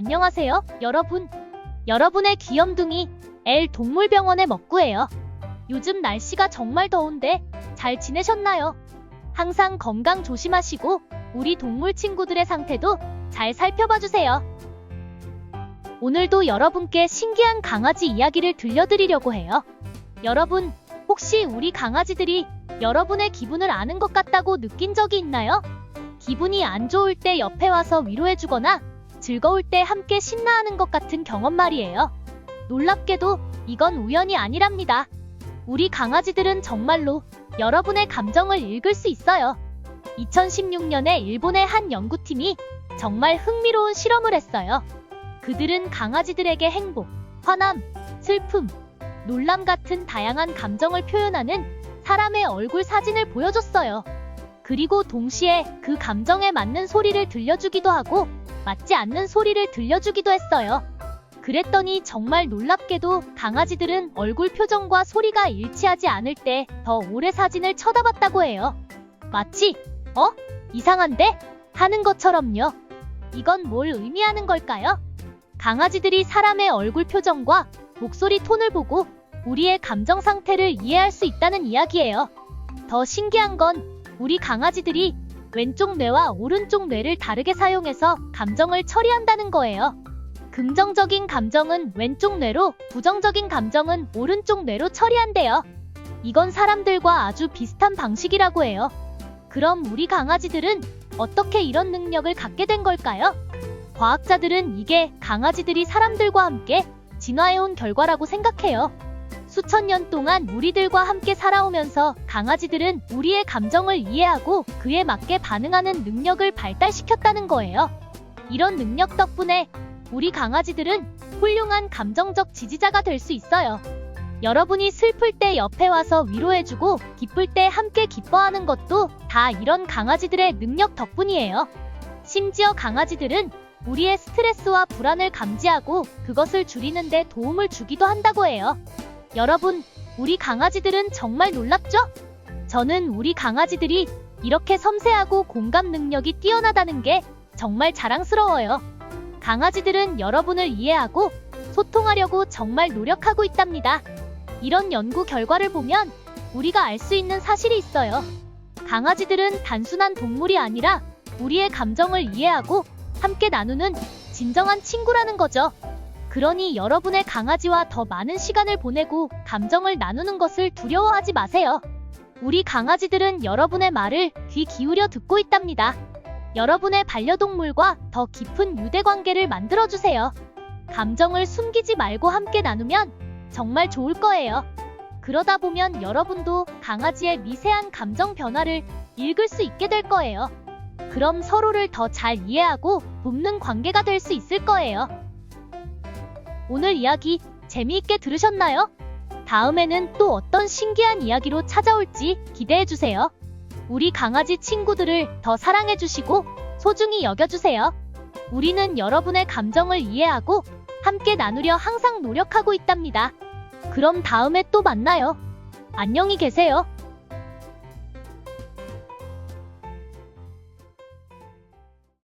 안녕하세요, 여러분. 여러분의 귀염둥이 L 동물병원의 먹구예요. 요즘 날씨가 정말 더운데 잘 지내셨나요? 항상 건강 조심하시고 우리 동물 친구들의 상태도 잘 살펴봐 주세요. 오늘도 여러분께 신기한 강아지 이야기를 들려드리려고 해요. 여러분, 혹시 우리 강아지들이 여러분의 기분을 아는 것 같다고 느낀 적이 있나요? 기분이 안 좋을 때 옆에 와서 위로해주거나 즐거울 때 함께 신나하는 것 같은 경험 말이에요. 놀랍게도 이건 우연이 아니랍니다. 우리 강아지들은 정말로 여러분의 감정을 읽을 수 있어요. 2016년에 일본의 한 연구팀이 정말 흥미로운 실험을 했어요. 그들은 강아지들에게 행복, 화남, 슬픔, 놀람 같은 다양한 감정을 표현하는 사람의 얼굴 사진을 보여줬어요. 그리고 동시에 그 감정에 맞는 소리를 들려주기도 하고 맞지 않는 소리를 들려주기도 했어요. 그랬더니 정말 놀랍게도 강아지들은 얼굴 표정과 소리가 일치하지 않을 때 더 오래 사진을 쳐다봤다고 해요. 마치, 어? 이상한데? 하는 것처럼요. 이건 뭘 의미하는 걸까요? 강아지들이 사람의 얼굴 표정과 목소리 톤을 보고 우리의 감정 상태를 이해할 수 있다는 이야기예요. 더 신기한 건 우리 강아지들이 왼쪽 뇌와 오른쪽 뇌를 다르게 사용해서 감정을 처리한다는 거예요. 긍정적인 감정은 왼쪽 뇌로, 부정적인 감정은 오른쪽 뇌로 처리한대요. 이건 사람들과 아주 비슷한 방식이라고 해요. 그럼 우리 강아지들은 어떻게 이런 능력을 갖게 된 걸까요? 과학자들은 이게 강아지들이 사람들과 함께 진화해온 결과라고 생각해요. 수천 년 동안 우리들과 함께 살아오면서 강아지들은 우리의 감정을 이해하고 그에 맞게 반응하는 능력을 발달시켰다는 거예요. 이런 능력 덕분에 우리 강아지들은 훌륭한 감정적 지지자가 될 수 있어요. 여러분이 슬플 때 옆에 와서 위로해주고 기쁠 때 함께 기뻐하는 것도 다 이런 강아지들의 능력 덕분이에요. 심지어 강아지들은 우리의 스트레스와 불안을 감지하고 그것을 줄이는데 도움을 주기도 한다고 해요. 여러분, 우리 강아지들은 정말 놀랍죠? 저는 우리 강아지들이 이렇게 섬세하고 공감 능력이 뛰어나다는 게 정말 자랑스러워요. 강아지들은 여러분을 이해하고 소통하려고 정말 노력하고 있답니다. 이런 연구 결과를 보면 우리가 알 수 있는 사실이 있어요. 강아지들은 단순한 동물이 아니라 우리의 감정을 이해하고 함께 나누는 진정한 친구라는 거죠. 그러니 여러분의 강아지와 더 많은 시간을 보내고 감정을 나누는 것을 두려워하지 마세요. 우리 강아지들은 여러분의 말을 귀 기울여 듣고 있답니다. 여러분의 반려동물과 더 깊은 유대 관계를 만들어주세요. 감정을 숨기지 말고 함께 나누면 정말 좋을 거예요. 그러다 보면 여러분도 강아지의 미세한 감정 변화를 읽을 수 있게 될 거예요. 그럼 서로를 더 잘 이해하고 돕는 관계가 될 수 있을 거예요. 오늘 이야기 재미있게 들으셨나요? 다음에는 또 어떤 신기한 이야기로 찾아올지 기대해주세요. 우리 강아지 친구들을 더 사랑해주시고 소중히 여겨주세요. 우리는 여러분의 감정을 이해하고 함께 나누려 항상 노력하고 있답니다. 그럼 다음에 또 만나요. 안녕히 계세요.